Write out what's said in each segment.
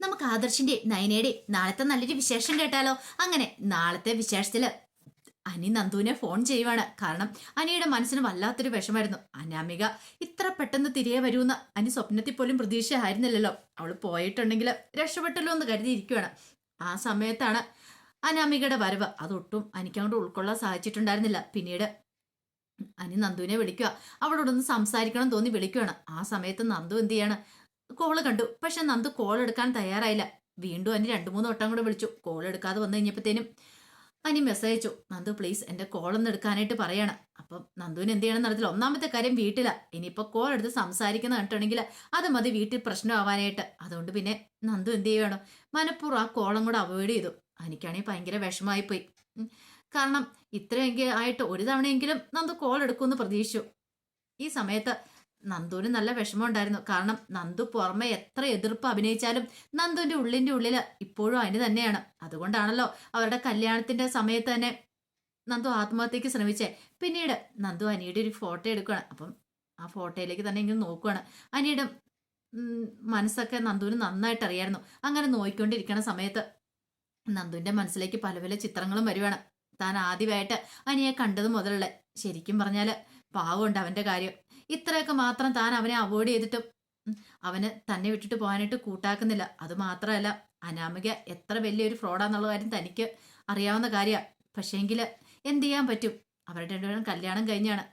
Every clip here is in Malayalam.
നമുക്ക് ആദർശിന്റെ നയനയുടെ നാളത്തെ നല്ലൊരു വിശേഷം കേട്ടാലോ? അങ്ങനെ നാളത്തെ വിശേഷത്തിൽ അനി നന്ദുവിനെ ഫോൺ ചെയ്യുവാണ്. കാരണം അനിയുടെ മനസ്സിന് വല്ലാത്തൊരു വിഷമായിരുന്നു അനാമിക ഇത്ര പെട്ടെന്ന് തിരികെ വരുമെന്ന് അനി സ്വപ്നത്തിൽ പോലും പ്രതീക്ഷ ആയിരുന്നില്ലല്ലോ അവൾ പോയിട്ടുണ്ടെങ്കിൽ രക്ഷപ്പെട്ടല്ലോ എന്ന് കരുതിയിരിക്കുവാണ്. ആ സമയത്താണ് അനാമികയുടെ വരവ്. അതൊട്ടും അനിക്കങ്ങോട്ട് ഉൾക്കൊള്ളാൻ സാധിച്ചിട്ടുണ്ടായിരുന്നില്ല. പിന്നീട് അനി നന്ദുവിനെ വിളിക്കുക. അവളോടൊന്ന് സംസാരിക്കണം തോന്നി വിളിക്കുകയാണ് ആ സമയത്ത് നന്ദു എന്ത് ചെയ്യാണ്? കോൾ കണ്ടു. പക്ഷെ നന്ദു കോൾ എടുക്കാൻ തയ്യാറായില്ല. വീണ്ടും അനി രണ്ടു മൂന്ന് വട്ടം കൂടെ വിളിച്ചു. കോൾ എടുക്കാതെ വന്നു കഴിഞ്ഞപ്പോഴത്തേനും അനി മെസ്സേജ് അയച്ചു. നന്ദു പ്ലീസ് എന്റെ കോൾ ഒന്ന് എടുക്കാനായിട്ട് പറയണം. അപ്പം നന്ദുവിന് എന്ത് ചെയ്യണം നടത്തില്ല ഒന്നാമത്തെ കാര്യം വീട്ടിലാ. ഇനിയിപ്പോൾ കോൾ എടുത്ത് സംസാരിക്കുന്ന കണ്ടിട്ടുണ്ടെങ്കിൽ അത് മതി വീട്ടിൽ പ്രശ്നമാവാനായിട്ട്. അതുകൊണ്ട് പിന്നെ നന്ദു എന്ത് ചെയ്യണം മനഃപൂർവം ആ കോളം കൂടെ അവോയ്ഡ് ചെയ്തു. എനിക്കാണെങ്കിൽ ഭയങ്കര പോയി കാരണം ഇത്രയെങ്കിൽ ആയിട്ട് ഒരു തവണയെങ്കിലും നന്ദു കോൾ എടുക്കുമെന്ന് പ്രതീക്ഷിച്ചു. ഈ സമയത്ത് നന്ദുവിന് നല്ല വിഷമമുണ്ടായിരുന്നു. കാരണം നന്ദു പുറമെ എത്ര എതിർപ്പ് അഭിനയിച്ചാലും നന്ദുവിന്റെ ഉള്ളിന്റെ ഉള്ളിൽ ഇപ്പോഴും അതിന് തന്നെയാണ്. അതുകൊണ്ടാണല്ലോ അവരുടെ കല്യാണത്തിന്റെ സമയത്ത് തന്നെ നന്ദു ആത്മഹത്യക്ക് ശ്രമിച്ചേ. പിന്നീട് നന്ദു അനിയുടെ ഒരു ഫോട്ടോ എടുക്കുകയാണ് അപ്പം ആ ഫോട്ടോയിലേക്ക് തന്നെ ഇങ്ങനെ നോക്കുകയാണ് അനിയുടെ മനസ്സൊക്കെ നന്ദുവിന് നന്നായിട്ട് അറിയായിരുന്നു. അങ്ങനെ നോയിക്കൊണ്ടിരിക്കണ സമയത്ത് നന്ദുവിന്റെ മനസ്സിലേക്ക് പല പല ചിത്രങ്ങളും വരുവാണ്. താൻ ആദ്യമായിട്ട് അനിയെ കണ്ടത് മുതലുള്ള ശരിക്കും പറഞ്ഞാൽ പാവമുണ്ട് അവന്റെ കാര്യം. ഇത്രയൊക്കെ മാത്രം താൻ അവനെ അവോയ്ഡ് ചെയ്തിട്ടും അവന് തന്നെ വിട്ടിട്ട് പോകാനായിട്ട് കൂട്ടാക്കുന്നില്ല. അത് മാത്രമല്ല അനാമിക എത്ര വലിയൊരു ഫ്രോഡാന്നുള്ള കാര്യം തനിക്ക് അറിയാവുന്ന കാര്യമാണ് പക്ഷേങ്കിൽ എന്ത് ചെയ്യാൻ പറ്റും? അവരുടെ രണ്ടുപേരും കല്യാണം കഴിഞ്ഞാണ്.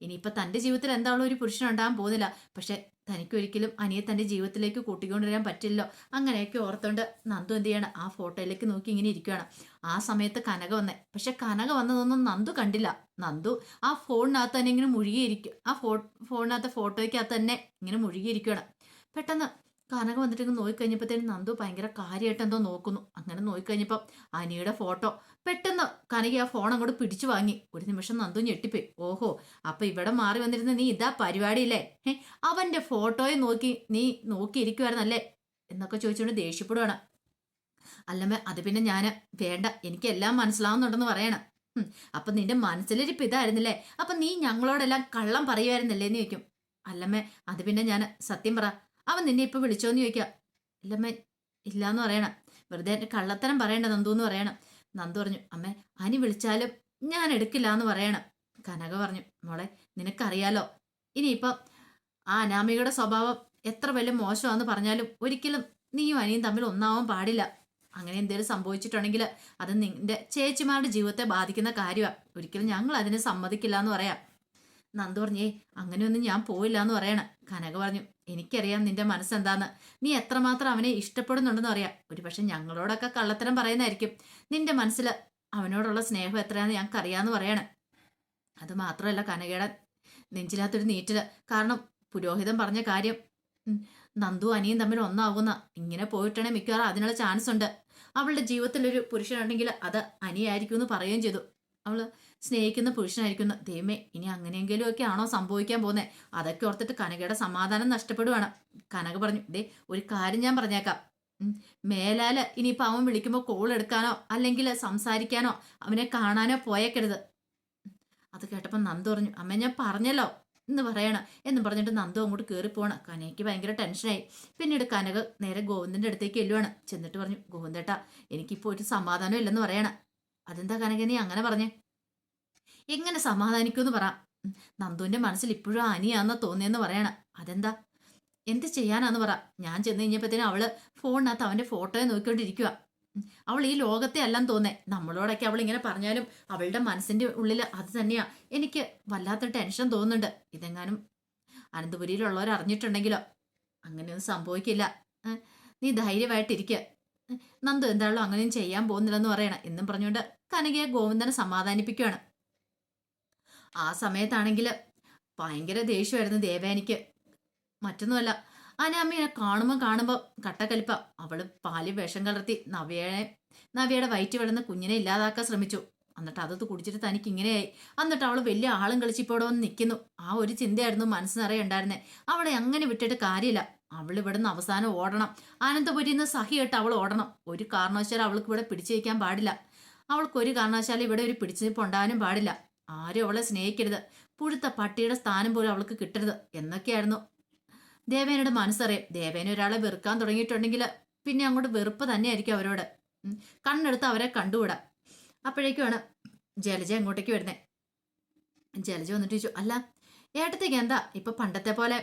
ഇനിയിപ്പോൾ തന്റെ ജീവിതത്തിൽ എന്താണോ ഒരു പുരുഷൻ ഉണ്ടാകാൻ പോകുന്നില്ല. പക്ഷെ തനിക്കൊരിക്കലും അനിയെ തന്റെ ജീവിതത്തിലേക്ക് കൂട്ടിക്കൊണ്ടുവരാൻ പറ്റില്ലല്ലോ. അങ്ങനെയൊക്കെ ഓർത്തോണ്ട് നന്ദു എന്ത് ചെയ്യണം? ആ ഫോട്ടോയിലേക്ക് നോക്കി ഇങ്ങനെ ഇരിക്കുകയാണ് ആ സമയത്ത് കനക വന്നേ. പക്ഷെ കനക വന്നതൊന്നും നന്ദു കണ്ടില്ല. നന്ദു ആ ഫോണിനകത്ത് തന്നെ ഇങ്ങനെ മുഴുകിയിരിക്കും. ആ ഫോ ഫോണിനകത്ത് ഫോട്ടോയ്ക്കകത്ത് തന്നെ ഇങ്ങനെ മുഴുകിയിരിക്കുകയാണ് പെട്ടെന്ന് കനക വന്നിട്ട് നോക്കിക്കഴിഞ്ഞപ്പോഴത്തേനും നന്ദു ഭയങ്കര കാര്യമായിട്ട് എന്തോ നോക്കുന്നു. അങ്ങനെ നോക്കിക്കഴിഞ്ഞപ്പോൾ അനിയുടെ ഫോട്ടോ പെട്ടെന്ന് കനക ആ ഫോൺ അങ്ങോട്ട് പിടിച്ചു വാങ്ങി. ഒരു നിമിഷം നന്ദു ഞെട്ടിപ്പോയി. ഓഹോ അപ്പൊ ഇവിടെ മാറി വന്നിരുന്ന നീ ഇതാ പരിപാടിയില്ലേ? അവന്റെ ഫോട്ടോയെ നോക്കി നീ നോക്കിയിരിക്കുവായിരുന്നല്ലേ? എന്നൊക്കെ ചോദിച്ചുകൊണ്ട് ദേഷ്യപ്പെടുവാണ്. അല്ലമ്മ അത് പിന്നെ ഞാൻ വേണ്ട. എനിക്കെല്ലാം മനസ്സിലാവുന്നുണ്ടെന്ന് പറയണം. അപ്പൊ നിന്റെ മനസ്സിലിരിപ്പ് ഇതായിരുന്നില്ലേ? അപ്പൊ നീ ഞങ്ങളോടെല്ലാം കള്ളം പറയുമായിരുന്നല്ലേ എന്ന് ചോദിക്കും. അല്ലമ്മേ അത് പിന്നെ ഞാൻ സത്യം പറ. അവൻ നിന്നെ ഇപ്പൊ വിളിച്ചോന്ന് ചോദിക്കാം. ഇല്ലമ്മ ഇല്ലാന്ന് പറയണം. വെറുതെ കള്ളത്തരം പറയണ്ട നന്ദു എന്ന് പറയണം. നന്ദു പറഞ്ഞു അമ്മ അനി വിളിച്ചാലും ഞാൻ എടുക്കില്ല എന്ന് പറയണം. കനക പറഞ്ഞു മോളെ നിനക്കറിയാലോ ഇനിയിപ്പം ആ അനാമികയുടെ സ്വഭാവം എത്ര വലിയ മോശമാണെന്ന് പറഞ്ഞാലും ഒരിക്കലും നീയും അനിയും തമ്മിൽ ഒന്നാവാൻ പാടില്ല. അങ്ങനെ എന്തെങ്കിലും സംഭവിച്ചിട്ടുണ്ടെങ്കിൽ അത് നിന്റെ ചേച്ചിമാരുടെ ജീവിതത്തെ ബാധിക്കുന്ന കാര്യമാണ് ഒരിക്കലും ഞങ്ങൾ അതിനെ സമ്മതിക്കില്ല എന്ന് പറയാം. നന്ദു പറഞ്ഞേ അങ്ങനെയൊന്നും ഞാൻ പോയില്ല എന്ന് പറയണം. കനക പറഞ്ഞു എനിക്കറിയാം നിന്റെ മനസ്സെന്താന്ന്. നീ എത്രമാത്രം അവനെ ഇഷ്ടപ്പെടുന്നുണ്ടെന്ന് അറിയാം. ഒരു പക്ഷെ ഞങ്ങളോടൊക്കെ കള്ളത്തരം പറയുന്നതായിരിക്കും. നിന്റെ മനസ്സിൽ അവനോടുള്ള സ്നേഹം എത്രയാണെന്ന് ഞങ്ങൾക്ക് അറിയാന്ന് പറയണം. അത് മാത്രമല്ല കനകയുടെ നെഞ്ചിലാത്തൊരു നീറ്റിൽ. കാരണം പുരോഹിതൻ പറഞ്ഞ കാര്യം നന്ദു അനിയും തമ്മിൽ ഒന്നാവുന്ന ഇങ്ങനെ പോയിട്ടാണെങ്കിൽ മിക്കവാറും അതിനുള്ള ചാൻസ് ഉണ്ട് അവളുടെ ജീവിതത്തിലൊരു പുരുഷനുണ്ടെങ്കിൽ അത് അനിയായിരിക്കും എന്ന് പറയുകയും ചെയ്തു. അവൾ സ്നേഹിക്കുന്ന പുരുഷനായിരിക്കുന്നു. ദൈവമേ ഇനി അങ്ങനെയെങ്കിലും ഒക്കെ ആണോ സംഭവിക്കാൻ പോകുന്നത് അതൊക്കെ ഓർത്തിട്ട് കനകയുടെ സമാധാനം നഷ്ടപ്പെടുവാണ്. കനക പറഞ്ഞു ദേ ഒരു കാര്യം ഞാൻ പറഞ്ഞേക്കാം. മേലാൽ ഇനിയിപ്പോൾ അവൻ വിളിക്കുമ്പോൾ കോൾ എടുക്കാനോ അല്ലെങ്കിൽ സംസാരിക്കാനോ അവനെ കാണാനോ പോയേക്കരുത്. അത് കേട്ടപ്പോൾ നന്ദു പറഞ്ഞു അമ്മ ഞാൻ പറഞ്ഞല്ലോ എന്ന് പറയണം. എന്ന് പറഞ്ഞിട്ട് നന്ദു അങ്ങോട്ട് കയറി പോവാണ് കനയ്ക്ക് ഭയങ്കര ടെൻഷനായി. പിന്നീട് കനക നേരെ ഗോവിന്ദന്റെ അടുത്തേക്ക് എല്ലുവാണ് ചെന്നിട്ട് പറഞ്ഞു ഗോവിന്ദേട്ടാ എനിക്കിപ്പോൾ ഒരു സമാധാനം ഇല്ലെന്ന് പറയണം. അതെന്താ കനക നീ അങ്ങനെ പറഞ്ഞേ? എങ്ങനെ സമാധാനിക്കുമെന്ന് പറ. നന്ദുവിന്റെ മനസ്സിൽ ഇപ്പോഴും അനിയാന്ന തോന്നിയെന്ന് പറയണ. അതെന്താ? എന്ത് ചെയ്യാനാന്ന് പറ. ഞാൻ ചെന്ന് കഴിഞ്ഞപ്പോഴത്തേനും അവൾ ഫോണിനകത്ത് അവന്റെ ഫോട്ടോയെ നോക്കിക്കൊണ്ടിരിക്കുക അവൾ ഈ ലോകത്തെ അല്ലെന്ന് തോന്നേ. നമ്മളോടൊക്കെ അവൾ ഇങ്ങനെ പറഞ്ഞാലും അവളുടെ മനസ്സിന്റെ ഉള്ളിൽ അത് തന്നെയാ. എനിക്ക് വല്ലാത്ത ടെൻഷൻ തോന്നുന്നുണ്ട്. ഇതെങ്ങാനും അനന്തപുരിയിലുള്ളവർ അറിഞ്ഞിട്ടുണ്ടെങ്കിലോ? അങ്ങനെയൊന്നും സംഭവിക്കില്ല. നീ ധൈര്യമായിട്ടിരിക്കുക നന്ദു എന്താണല്ലോ അങ്ങനെയും ചെയ്യാൻ പോകുന്നില്ലെന്ന് പറയണം. എന്നും പറഞ്ഞുകൊണ്ട് കനകയെ ഗോവിന്ദനെ സമാധാനിപ്പിക്കുകയാണ് ആ സമയത്താണെങ്കിൽ ഭയങ്കര ദേഷ്യമായിരുന്നു ദേവേനിക്ക് മറ്റൊന്നുമല്ല അനാമ്മയെ കാണുമ്പോൾ കാണുമ്പോൾ കട്ടക്കലിപ്പ അവൾ പാൽ വിഷം കലർത്തി നവ്യയെ നവ്യയുടെ വയറ്റ് വിടുന്ന കുഞ്ഞിനെ ഇല്ലാതാക്കാൻ ശ്രമിച്ചു. എന്നിട്ട് അതത് കുടിച്ചിട്ട് തനിക്ക് ഇങ്ങനെയായി. എന്നിട്ട് അവൾ വലിയ ആളും ഇവിടെ വന്ന് നിൽക്കുന്നു ആ ഒരു ചിന്തയായിരുന്നു മനസ്സിനറിയ ഉണ്ടായിരുന്നെ. അവളെ അങ്ങനെ വിട്ടിട്ട് കാര്യമില്ല. അവൾ ഇവിടുന്ന് അവസാനം ഓടണം. അനന്തപുരിയിൽ നിന്ന് സഹിയായിട്ട് അവൾ ഓടണം. ഒരു കാരണവശാലും അവൾക്ക് ഇവിടെ പിടിച്ചു വയ്ക്കാൻ പാടില്ല. അവൾക്ക് ഒരു കാരണവശാലും ഇവിടെ ഒരു പിടിച്ചു നിൽപ്പ് ഉണ്ടാകാനും പാടില്ല. ആരും അവളെ സ്നേഹിക്കരുത്. പുഴുത്ത പട്ടിയുടെ സ്ഥാനം പോലും അവൾക്ക് കിട്ടരുത് എന്നൊക്കെയായിരുന്നു. ദേവേനയുടെ മനസ്സറിയാം. ദേവേന ഒരാളെ വെറുക്കാൻ തുടങ്ങിയിട്ടുണ്ടെങ്കിൽ പിന്നെ അങ്ങോട്ട് വെറുപ്പ് തന്നെയായിരിക്കും അവരോട്. കണ്ണെടുത്ത് അവരെ കണ്ടുകൂടാ അപ്പോഴേക്കുമാണ് ജലജ അങ്ങോട്ടേക്ക് വരുന്നത് ജലജ വന്നിട്ട് ചോദിച്ചു അല്ല ഏട്ടത്തേക്ക് എന്താ? ഇപ്പൊ പണ്ടത്തെ പോലെ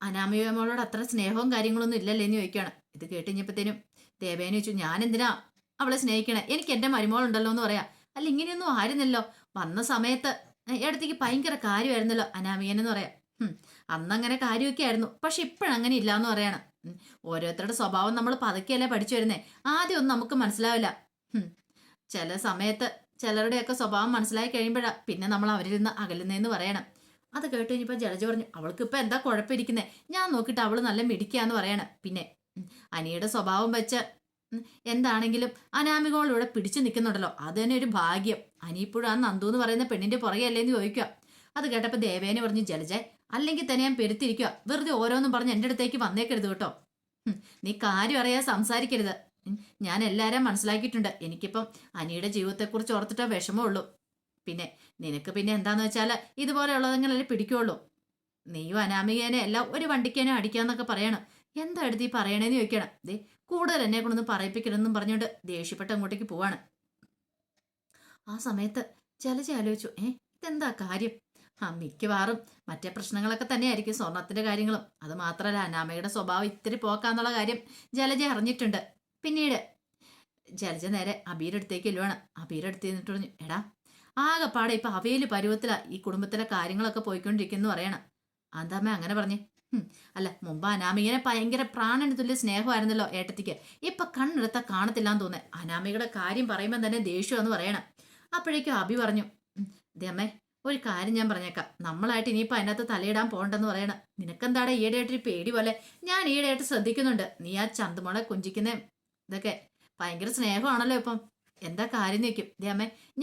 അനാമിക മോളോട് അത്ര സ്നേഹവും കാര്യങ്ങളൊന്നും ഇല്ലല്ലേ? എന്ന് ചോദിക്കുകയാണ്. ഇത് കേട്ട് കഴിഞ്ഞപ്പോഴത്തേനും ദേവേനെ ചോദിച്ചു ഞാൻ എന്തിനാ അവളെ സ്നേഹിക്കണേ? എനിക്ക് എന്റെ മരുമോളുണ്ടല്ലോ എന്ന് പറയാം. അല്ല ഇങ്ങനെയൊന്നും ആയിരുന്നല്ലോ വന്ന സമയത്ത് ഇടത്തേക്ക് ഭയങ്കര കാര്യമായിരുന്നല്ലോ അനാമികൻ എന്ന് പറയാം അന്നങ്ങനെ കാര്യമൊക്കെ ആയിരുന്നു. പക്ഷെ ഇപ്പോഴങ്ങനെ ഇല്ല എന്ന് പറയണം ഓരോരുത്തരുടെ സ്വഭാവം നമ്മൾ പതുക്കെയല്ലേ പഠിച്ചു വരുന്നേ. ആദ്യം ഒന്നും നമുക്ക് മനസ്സിലാവില്ല. ചില സമയത്ത് ചിലരുടെയൊക്കെ സ്വഭാവം മനസ്സിലായി കഴിയുമ്പോഴാ പിന്നെ നമ്മൾ അവരിൽ നിന്ന് അകലുന്നതെന്ന് പറയണം. അത് കേട്ട് കഴിഞ്ഞപ്പോൾ ജലജ പറഞ്ഞു അവൾക്ക് ഇപ്പൊ എന്താ കുഴപ്പമിരിക്കുന്നേ? ഞാൻ നോക്കിയിട്ട് അവൾ നല്ല മിടിക്കാന്ന് പറയണം. പിന്നെ അനിയുടെ സ്വഭാവം വെച്ച് എന്താണെങ്കിലും അനാമികോൾ പിടിച്ചു നിൽക്കുന്നുണ്ടല്ലോ. അത് തന്നെ ഒരു ഭാഗ്യം. അനിയിപ്പോഴും ആ നന്ദു എന്ന് പറയുന്ന പെണ്ണിന്റെ പുറകെ അല്ലേന്ന് ചോദിക്കുക. അത് കേട്ടപ്പോൾ ദേവേനെ പറഞ്ഞു ജലജ അല്ലെങ്കിൽ തന്നെ ഞാൻ പെരുത്തിരിക്കുക. വെറുതെ ഓരോന്നും പറഞ്ഞ് എന്റെ അടുത്തേക്ക് വന്നേക്കരുത് കേട്ടോ. നീ കാര്യം അറിയാൻ സംസാരിക്കരുത്. ഞാൻ എല്ലാവരെയും മനസ്സിലാക്കിയിട്ടുണ്ട്. എനിക്കിപ്പം അനിയുടെ ജീവിതത്തെക്കുറിച്ച് ഓർത്തിട്ടോ വിഷമമുള്ളൂ. പിന്നെ നിനക്ക് പിന്നെ എന്താന്ന് വെച്ചാൽ ഇതുപോലെയുള്ളതെങ്കിലല്ലേ പിടിക്കുള്ളൂ. നീയും അനാമികേനെ എല്ലാം ഒരു വണ്ടിക്കേനെ അടിക്കാന്നൊക്കെ പറയണം. എന്താ എടുത്ത് ഈ പറയണേന്ന് ചോദിക്കണം. ദേ കൂടുതൽ എന്നെ കൊണ്ടൊന്ന് പറയിപ്പിക്കരുതെന്നും പറഞ്ഞുകൊണ്ട് ദേഷ്യപ്പെട്ട് അങ്ങോട്ടേക്ക് പോവാണ്. ആ സമയത്ത് ചലച്ച ആലോചിച്ചു ഏ ഇതെന്താ കാര്യം? ആ മിക്കവാറും മറ്റേ പ്രശ്നങ്ങളൊക്കെ തന്നെയായിരിക്കും സ്വർണത്തിന്റെ കാര്യങ്ങളും. അത് മാത്രമല്ല അനാമയുടെ സ്വഭാവം ഇത്തിരി പോക്കാന്നുള്ള കാര്യം ജലജ അറിഞ്ഞിട്ടുണ്ട്. പിന്നീട് ജലജ നേരെ അബീരടുത്തേക്ക് ഇല്ലുവാണ് അബീരടുത്ത് നിന്നിട്ട് പറഞ്ഞു എടാ ആകെപ്പാടെ ഇപ്പൊ അവയിൽ പരുവത്തിലാ ഈ കുടുംബത്തിലെ കാര്യങ്ങളൊക്കെ പോയിക്കൊണ്ടിരിക്കുന്നു പറയണം. അന്താമ്മ അങ്ങനെ പറഞ്ഞേ? അല്ല മുമ്പ് അനാമികനെ ഭയങ്കര പ്രാണന് തുല്യ സ്നേഹമായിരുന്നല്ലോ ഏട്ടത്തിക്ക്. ഇപ്പൊ കണ്ണെടുത്ത കാണത്തില്ലാന്ന് തോന്നേ അനാമികയുടെ കാര്യം പറയുമ്പോൾ തന്നെ ദേഷ്യമെന്ന് പറയണം. അപ്പോഴേക്കും അബി പറഞ്ഞു ദമ്മേ ഒരു കാര്യം ഞാൻ പറഞ്ഞേക്കാം. നമ്മളായിട്ട് ഇനിയിപ്പോൾ അതിനകത്ത് തലയിടാൻ പോകണ്ടെന്ന് പറയണം. നിനക്കെന്താടാ ഈയിടെയായിട്ട് ഒരു പേടി പോലെ? ഞാൻ ഈയിടെയായിട്ട് ശ്രദ്ധിക്കുന്നുണ്ട്. നീ ആ ചന്തുമോളെ കുഞ്ചിക്കുന്ന. ഇതൊക്കെ ഭയങ്കര സ്നേഹമാണല്ലോ ഇപ്പം. എന്താ കാര്യം നിൽക്കും ദേ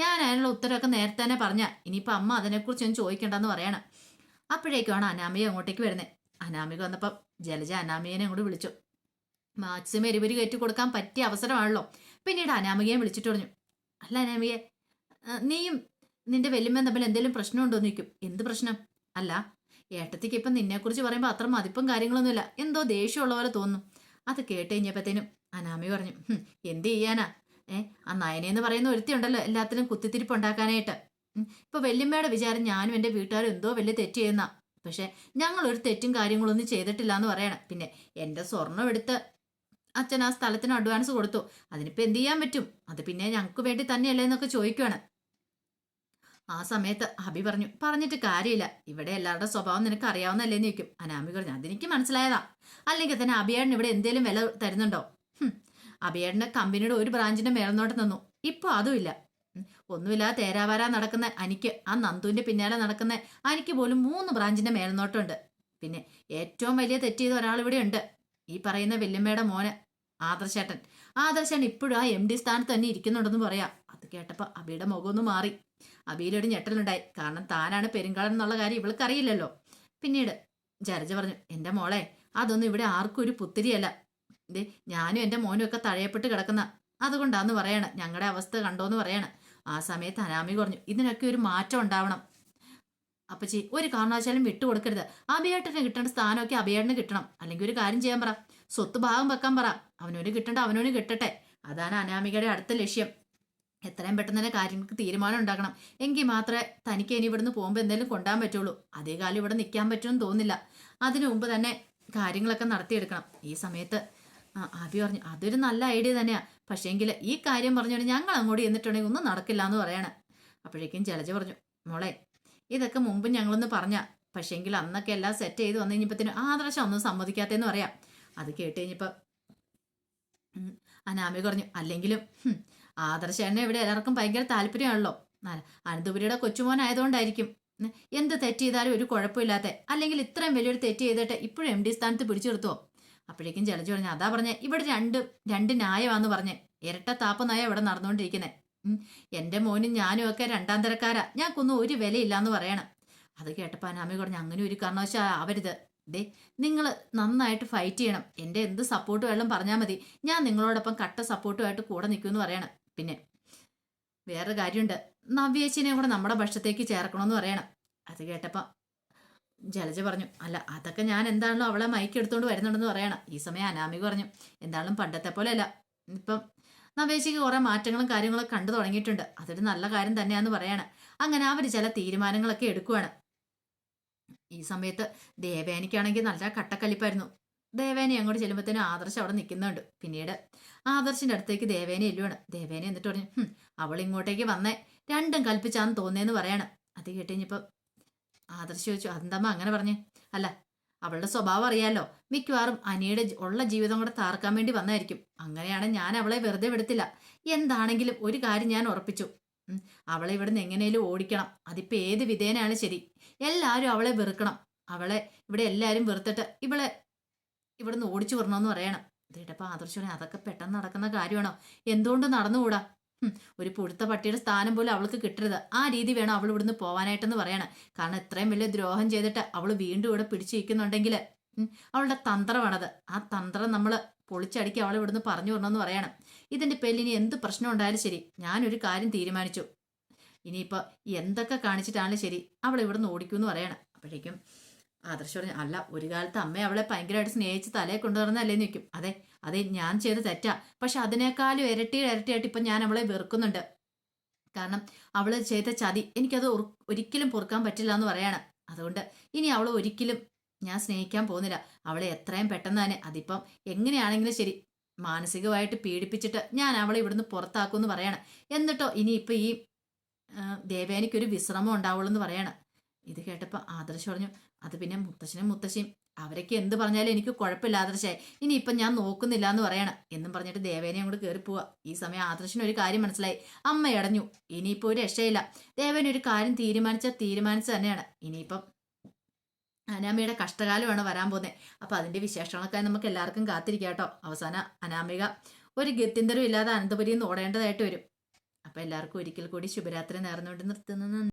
ഞാൻ അതിനുള്ള ഉത്തരവൊക്കെ നേരത്തെ തന്നെ പറഞ്ഞ. ഇനിയിപ്പോൾ അമ്മ അതിനെക്കുറിച്ചൊന്നും ചോദിക്കണ്ടെന്ന് പറയണം. അപ്പോഴേക്കുമാണ് അനാമിക അങ്ങോട്ടേക്ക് വരുന്നത് അനാമിക വന്നപ്പം ജലജ അനാമികനെ അങ്ങോട്ട് വിളിച്ചു. മാക്സിമം എരിപൊരി കയറ്റി കൊടുക്കാൻ പറ്റിയ അവസരമാണല്ലോ. പിന്നീട് അനാമികയെ വിളിച്ചിട്ട് പറഞ്ഞു അല്ല അനാമികയെ നീയും നിന്റെ വലിയമ്മ തമ്മിൽ എന്തെങ്കിലും പ്രശ്നമുണ്ടോ എന്ന് ചോദിക്കും. എന്ത് പ്രശ്നം? അല്ല ഏട്ടത്തിക്ക് ഇപ്പം നിന്നെക്കുറിച്ച് പറയുമ്പോൾ അത്ര മതിപ്പും കാര്യങ്ങളൊന്നുമില്ല. എന്തോ ദേഷ്യമുള്ള പോലെ തോന്നും അത് കേട്ട് കഴിഞ്ഞപ്പോഴത്തേനും അനാമി പറഞ്ഞു എന്ത് ചെയ്യാനാ? ഏ ആ നയനെന്ന് പറയുന്ന ഒരുത്തി ഉണ്ടല്ലോ എല്ലാത്തിനും കുത്തിത്തിരിപ്പ് ഉണ്ടാക്കാനായിട്ട്. ഇപ്പൊ വല്യമ്മയുടെ വിചാരം ഞാനും എന്റെ വീട്ടുകാരും എന്തോ വലിയ തെറ്റ് ചെയ്യുന്ന. പക്ഷെ ഞങ്ങൾ ഒരു തെറ്റും കാര്യങ്ങളൊന്നും ചെയ്തിട്ടില്ല എന്ന് പറയണം. പിന്നെ എന്റെ സ്വർണം എടുത്ത് അച്ഛൻ ആ സ്ഥലത്തിന് അഡ്വാൻസ് കൊടുത്തു. അതിനിപ്പോ എന്ത് ചെയ്യാൻ പറ്റും? അത് പിന്നെ ഞങ്ങൾക്ക് വേണ്ടി തന്നെയല്ലേ എന്നൊക്കെ ചോദിക്കുവാണ്. ആ സമയത്ത് അബി പറഞ്ഞു പറഞ്ഞിട്ട് കാര്യമില്ല. ഇവിടെ എല്ലാവരുടെ സ്വഭാവം നിനക്ക് അറിയാവുന്നല്ലേ എന്ന് ചോദിക്കും. അനാമി പറഞ്ഞു അതെനിക്ക് മനസ്സിലായതാ. അല്ലെങ്കിൽ തന്നെ അഭിയേടൻ ഇവിടെ എന്തേലും വില തരുന്നുണ്ടോ? ഹും, അബിയേട്ടന് കമ്പനിയുടെ ഒരു ബ്രാഞ്ചിന്റെ മേൽനോട്ടം തന്നു. ഇപ്പൊ അതുമില്ല ഒന്നുമില്ലാതെ തേരാവാരാ നടക്കുന്ന. അനിക്ക് ആ നന്ദുവിന്റെ പിന്നാലെ നടക്കുന്ന. അനിക്ക് പോലും മൂന്ന് ബ്രാഞ്ചിന്റെ മേൽനോട്ടമുണ്ട്. പിന്നെ ഏറ്റവും വലിയ തെറ്റ് ചെയ്ത ഒരാൾ ഇവിടെ ഉണ്ട്. ഈ പറയുന്ന വെല്ലുമ്മയുടെ മോന് ആദർശേട്ടൻ. ആദർശേട്ടൻ ഇപ്പോഴും ആ എം ഡി സ്ഥാനത്ത് തന്നെ ഇരിക്കുന്നുണ്ടെന്ന് പറയാം. അത് കേട്ടപ്പോൾ അബിയുടെ മുഖമൊന്ന് മാറി. അബിയിലൊരു ഞെട്ടലുണ്ടായി. കാരണം താനാണ് പെരുങ്കാളൻ എന്നുള്ള കാര്യം ഇവൾക്കറിയില്ലല്ലോ. പിന്നീട് ജലജ പറഞ്ഞു എന്റെ മോളെ അതൊന്നും ഇവിടെ ആർക്കും ഒരു പുത്തിരിയല്ല. ഞാനും എന്റെ മോനും ഒക്കെ തഴയപ്പെട്ട് കിടക്കുന്ന. അതുകൊണ്ടാന്ന് പറയണ ഞങ്ങളുടെ അവസ്ഥ കണ്ടോന്ന് പറയണ. ആ സമയത്ത് അനാമി പറഞ്ഞു ഇതിനൊക്കെ ഒരു മാറ്റം ഉണ്ടാവണം. അപ്പച്ചി ഒരു കാരണവശാലും വിട്ടുകൊടുക്കരുത് അഭിയേട്ടന് കിട്ടേണ്ട സ്ഥാനമൊക്കെ അഭിയേട്ടന് കിട്ടണം. അല്ലെങ്കിൽ ഒരു കാര്യം ചെയ്യാൻ പറ. സ്വത്ത് ഭാഗം വെക്കാൻ പറ. അവനോന് കിട്ടേണ്ട അവനോന് കിട്ടട്ടെ. അതാണ് അനാമികയുടെ അടുത്ത ലക്ഷ്യം. എത്രയും പെട്ടെന്ന് തന്നെ കാര്യങ്ങൾക്ക് തീരുമാനം ഉണ്ടാക്കണം. എങ്കിൽ മാത്രമേ തനിക്ക് ഇനി ഇവിടുന്ന് പോകുമ്പോൾ എന്തെങ്കിലും കൊണ്ടാൻ പറ്റുള്ളൂ. അതേ കാലം ഇവിടെ നിൽക്കാൻ പറ്റുമെന്ന് തോന്നില്ല. അതിനു മുമ്പ് തന്നെ കാര്യങ്ങളൊക്കെ നടത്തിയെടുക്കണം. ഈ സമയത്ത് ആ ആബി പറഞ്ഞു അതൊരു നല്ല ഐഡിയ തന്നെയാ. പക്ഷേങ്കിൽ ഈ കാര്യം പറഞ്ഞോണ്ട് ഞങ്ങൾ അങ്ങോട്ട് ചെന്നിട്ടുണ്ടെങ്കിൽ ഒന്നും നടക്കില്ല എന്ന് പറയാണ്. അപ്പോഴേക്കും ജലജ പറഞ്ഞു മോളെ ഇതൊക്കെ മുമ്പ് ഞങ്ങളൊന്ന് പറഞ്ഞ. പക്ഷേങ്കിൽ അന്നൊക്കെ എല്ലാം സെറ്റ് ചെയ്ത് വന്നു കഴിഞ്ഞപ്പോഴത്തേനും ആദർശം ഒന്നും സമ്മതിക്കാത്തേന്ന് പറയാം. അത് കേട്ട് കഴിഞ്ഞപ്പോൾ അനാമി പറഞ്ഞു അല്ലെങ്കിലും ആദർശ എണ്ണ ഇവിടെ എല്ലാവർക്കും ഭയങ്കര താല്പര്യമാണല്ലോ. അനന്തപുരിയുടെ കൊച്ചുമോനായതുകൊണ്ടായിരിക്കും. എന്ത് തെറ്റ് ചെയ്താലും ഒരു കുഴപ്പമില്ലാത്ത അല്ലെങ്കിൽ ഇത്രയും വലിയൊരു തെറ്റ് ചെയ്തിട്ട് ഇപ്പോഴും എം ഡി സ്ഥാനത്ത് പിടിച്ചു നിർത്തുമോ അപ്പോഴേക്കും ജലജ പറഞ്ഞു അതാ പറഞ്ഞേ ഇവിടെ രണ്ട് രണ്ട് ന്യായമാന്ന് പറഞ്ഞേ. ഇരട്ട താപ്പ് നയ ഇവിടെ നടന്നുകൊണ്ടിരിക്കുന്നത് എന്റെ മോനും ഞാനും ഒക്കെ രണ്ടാം തരക്കാരാ. ഞങ്ങൾക്കൊന്നും ഒരു വിലയില്ലാന്ന് പറയണം. അത് കേട്ടപ്പോൾ അനാമി പറഞ്ഞു അങ്ങനെ ഒരു കാരണവശാൽ ആവരുത് ദേ നിങ്ങൾ നന്നായിട്ട് ഫൈറ്റ് ചെയ്യണം. എന്റെ എന്ത് സപ്പോർട്ട് വേണം പറഞ്ഞാൽ മതി. ഞാൻ നിങ്ങളോടൊപ്പം കട്ട സപ്പോർട്ടുമായിട്ട് കൂടെ നിൽക്കുമെന്ന് പറയണം. പിന്നെ വേറെ കാര്യമുണ്ട്. നവ്യേച്ചിനെ കൂടെ നമ്മുടെ പക്ഷത്തേക്ക് ചേർക്കണമെന്ന് പറയണം. അത് കേട്ടപ്പം ജലജ പറഞ്ഞു അല്ല അതൊക്കെ ഞാൻ എന്താണല്ലോ അവളെ മൈക്ക് എടുത്തുകൊണ്ട് വരുന്നുണ്ടെന്ന് പറയണം. ഈ സമയം അനാമിക പറഞ്ഞു എന്താണെങ്കിലും പണ്ടത്തെ പോലെ അല്ല ഇപ്പം നവേശിക്ക് കുറേ മാറ്റങ്ങളും കാര്യങ്ങളൊക്കെ കണ്ടു തുടങ്ങിയിട്ടുണ്ട്. അതൊരു നല്ല കാര്യം തന്നെയാന്ന് പറയാണ്. അങ്ങനെ അവർ ചില തീരുമാനങ്ങളൊക്കെ എടുക്കുവാണ്. ഈ സമയത്ത് ദേവേനിക്കാണെങ്കിൽ നല്ല കട്ടക്കലിപ്പായിരുന്നു ദേവേനെ അങ്ങോട്ട് ചെല്ലുമ്പോഴത്തേനും ആദർശ് അവിടെ നിൽക്കുന്നുണ്ട്. പിന്നീട് ആദർശിന്റെ അടുത്തേക്ക് ദേവേനെ എല്ലുവാണ് ദേവേനെ എന്നിട്ട് പറഞ്ഞു അവൾ ഇങ്ങോട്ടേക്ക് വന്നേ. രണ്ടും കൽപ്പിച്ചാന്ന് തോന്നിയെന്ന് പറയാണ്. അത് കേട്ടുകഴിഞ്ഞപ്പോ ആദർശ് ചോദിച്ചു അതെന്തമ്മ അങ്ങനെ പറഞ്ഞു? അല്ല അവളുടെ സ്വഭാവം അറിയാലോ. മിക്കവാറും അനിയുടെ ഉള്ള ജീവിതം കൂടെ താർക്കാൻ വേണ്ടി വന്നായിരിക്കും അങ്ങനെയാണ് ഞാൻ അവളെ വെറുതെ വിടത്തില്ല. എന്താണെങ്കിലും ഒരു കാര്യം ഞാൻ ഉറപ്പിച്ചു. അവളെ ഇവിടുന്ന് എങ്ങനെയും ഓടിക്കണം. അതിപ്പോൾ ഏത് വിധേനയാണ് ശരി. എല്ലാവരും അവളെ വെറുക്കണം. അവളെ ഇവിടെ എല്ലാവരും വെറുത്തിട്ട് ഇവളെ ഇവിടുന്ന് ഓടിച്ചു വരണമെന്ന് പറയണം. ഇതിട്ടപ്പോ ആദർശനെ അതൊക്കെ പെട്ടെന്ന് നടക്കുന്ന കാര്യമാണോ? എന്തുകൊണ്ട് നടന്നുകൂടാ? ഒരു പുഴുത്ത പട്ടിയുടെ സ്ഥാനം പോലും അവൾക്ക് കിട്ടരുത്. ആ രീതി വേണം അവൾ ഇവിടുന്ന് പോവാനായിട്ടെന്ന് പറയണം. കാരണം ഇത്രയും വലിയ ദ്രോഹം ചെയ്തിട്ട് അവൾ വീണ്ടും ഇവിടെ പിടിച്ചു നിൽക്കുന്നുണ്ടെങ്കിൽ അവളുടെ തന്ത്രമാണത്. ആ തന്ത്രം നമ്മൾ പൊളിച്ചടിക്ക് അവൾ ഇവിടുന്ന് പറഞ്ഞു വരണമെന്ന് പറയണം. ഇതിന്റെ പേരിൽ എന്ത് പ്രശ്നം ഉണ്ടായാലും ശരി ഞാനൊരു കാര്യം തീരുമാനിച്ചു. ഇനിയിപ്പോൾ എന്തൊക്കെ കാണിച്ചിട്ടാണെങ്കിലും ശരി അവൾ ഇവിടുന്ന് ഓടിക്കുമെന്ന് പറയണം. അപ്പോഴേക്കും ആദർശ് പറഞ്ഞു അല്ല ഒരു കാലത്ത് അമ്മ അവളെ ഭയങ്കരമായിട്ട് സ്നേഹിച്ച് തലയെ കൊണ്ടുവന്നല്ലേ നിൽക്കും അതെ അതെ ഞാൻ ചെയ്ത് തെറ്റാ. പക്ഷെ അതിനേക്കാളും ഇരട്ടി ഇരട്ടിയായിട്ട് ഇപ്പം ഞാൻ അവളെ വെറുക്കുന്നുണ്ട്. കാരണം അവൾ ചെയ്ത ചതി എനിക്കത് ഒരിക്കലും പൊറുക്കാൻ പറ്റില്ല എന്ന് പറയാണ്. അതുകൊണ്ട് ഇനി അവളെ ഒരിക്കലും ഞാൻ സ്നേഹിക്കാൻ പോകുന്നില്ല. അവളെ എത്രയും പെട്ടെന്ന് തന്നെ അതിപ്പം എങ്ങനെയാണെങ്കിലും ശരി മാനസികമായിട്ട് പീഡിപ്പിച്ചിട്ട് ഞാൻ അവളെ ഇവിടുന്ന് പുറത്താക്കുമെന്ന് പറയാണ്. എന്നിട്ടോ ഇനി ഇനിയിപ്പോൾ ഈ ദേവേനിക്കൊരു വിശ്രമം ഉണ്ടാവുള്ളൂ എന്ന് പറയാണ്. ഇത് കേട്ടപ്പോൾ ആദർശ് പറഞ്ഞു അത് പിന്നെ മുത്തശ്ശനും മുത്തശ്ശിയും. അവരൊക്കെ എന്ത് പറഞ്ഞാലും എനിക്ക് കുഴപ്പമില്ല ഇനി ഇനിയിപ്പം ഞാൻ നോക്കുന്നില്ല എന്ന് പറയണം എന്നും പറഞ്ഞിട്ട് ദേവേനെ അങ്ങോട്ട് കയറി പോവുക ഈ സമയം ആദർശിന് ഒരു കാര്യം മനസ്സിലായി. അമ്മ അടഞ്ഞു ഇനിയിപ്പോൾ ഒരു രക്ഷയില്ല. ദേവേന ഒരു കാര്യം തീരുമാനിച്ചാൽ തീരുമാനിച്ചു തന്നെയാണ്. ഇനിയിപ്പം അനാമിയുടെ കഷ്ടകാലമാണ് വരാൻ പോകുന്നത് അപ്പൊ അതിന്റെ വിശേഷങ്ങളൊക്കെ നമുക്ക് എല്ലാവർക്കും കാത്തിരിക്കാം കേട്ടോ അവസാന അനാമിക ഒരു ഗത്യന്തരം ഇല്ലാതെ അനന്തപുരിയിൽ നിന്ന് ഓടേണ്ടതായിട്ട് വരും. അപ്പൊ എല്ലാവർക്കും ഒരിക്കൽ കൂടി ശുഭരാത്രി നേർന്നുകൊണ്ട് നിർത്തുന്നു.